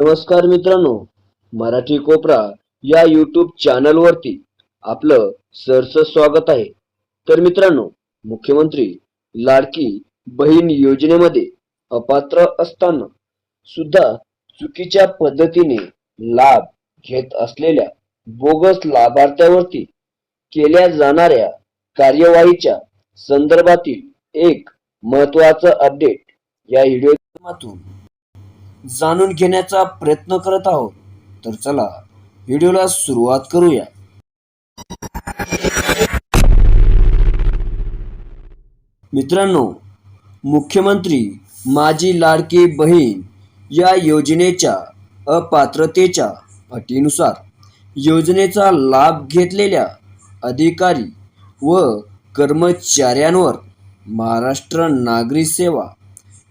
नमस्कार मित्रांनो मराठी कोपरा या युट्यूब चॅनलवरती आपलं सरस स्वागत आहे. तर मित्रांनो मुख्यमंत्री लाडकी बहीण योजनेमध्ये अपात्र असताना सुद्धा चुकीच्या पद्धतीने लाभ घेत असलेल्या बोगस लाभार्थ्यावरती केल्या जाणाऱ्या कार्यवाहीच्या संदर्भातील एक महत्वाचं अपडेट या व्हिडिओ माध्यमातून जाणून घेण्याचा प्रयत्न करत आहोत. तर चला व्हिडिओला सुरुवात करूया. मित्रांनो मुख्यमंत्री माझी लाडकी बहीण या योजनेच्या अपात्रतेच्या अटीनुसार योजनेचा लाभ घेतलेल्या अधिकारी व कर्मचाऱ्यांवर महाराष्ट्र नागरी सेवा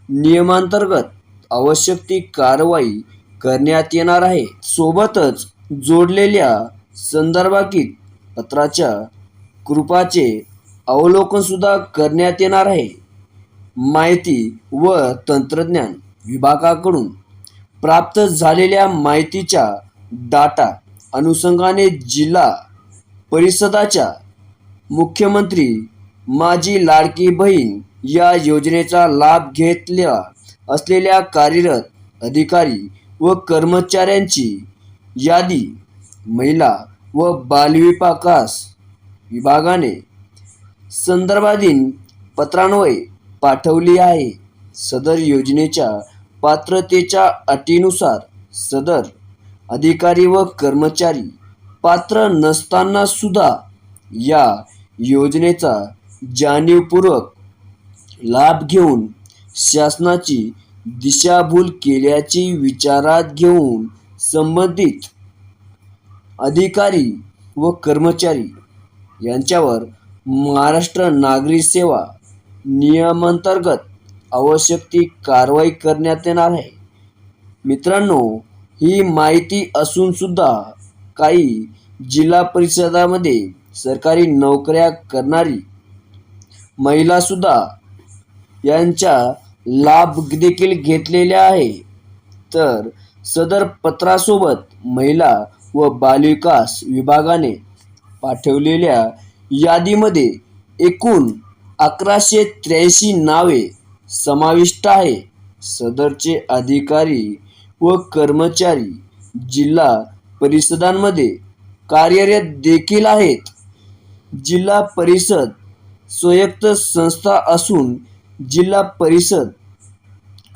नियमांतर्गत आवश्यक ती कारवाई करण्यात येणार आहे. सोबतच जोडलेल्या संदर्भातील पत्राच्या कृपाचे अवलोकन सुद्धा करण्यात येणार आहे. माहिती व तंत्रज्ञान विभागाकडून प्राप्त झालेल्या माहितीच्या डाटा अनुषंगाने जिल्हा परिषदाच्या मुख्यमंत्री माझी लाडकी बहीण या योजनेचा लाभ घेतल्या असलेल्या कार्यरत अधिकारी व कर्मचाऱ्यांची यादी महिला व बालविकास विभागाने संदर्भाधीन पत्रान्वये पाठवली आहे. सदर योजनेच्या पात्रतेच्या अटीनुसार सदर अधिकारी व कर्मचारी पात्र नसताना सुद्धा या योजनेचा जाणीवपूर्वक लाभ घेऊन शासनाची दिशाभूल केल्याची विचारात घेऊन संबंधित अधिकारी व कर्मचारी यांच्यावर महाराष्ट्र नागरी सेवा नियमांतर्गत आवश्यक ती कारवाई करण्यात येणार आहे. मित्रांनो ही माहिती असून सुद्धा काही जिल्हा परिषदामध्ये सरकारी नोकऱ्या करणारी महिलासुद्धा यांच्या लाभ देखील घेतलेला आहे. तर सदर पत्रासोबत महिला व बालविकास विभागाने पाठवलेल्या यादीमध्ये एकूण अकराशे त्र्याऐंशी नावे समाविष्ट आहे. सदरचे अधिकारी व कर्मचारी जिल्हा परिषदांमध्ये कार्यरत देखील आहेत. जिल्हा परिषद स्वायत्त संस्था असून जिल्हा परिषद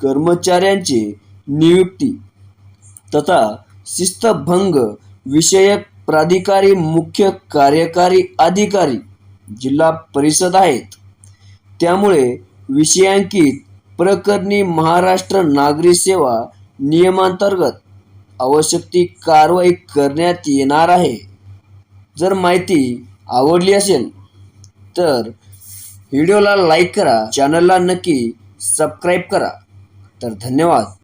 कर्मचाऱ्यांचे नियुक्ती तथा शिस्तभंग विषयक प्राधिकारी मुख्य कार्यकारी अधिकारी जिल्हा परिषद आहेत. त्यामुळे विषयांकित प्रकरणी महाराष्ट्र नागरी सेवा नियमांतर्गत आवश्यक ती कारवाई करण्यात येणार आहे. जर माहिती आवडली असेल तर व्हिडिओला लाईक करा चॅनलला नक्की सबस्क्राईब करा. तर धन्यवाद.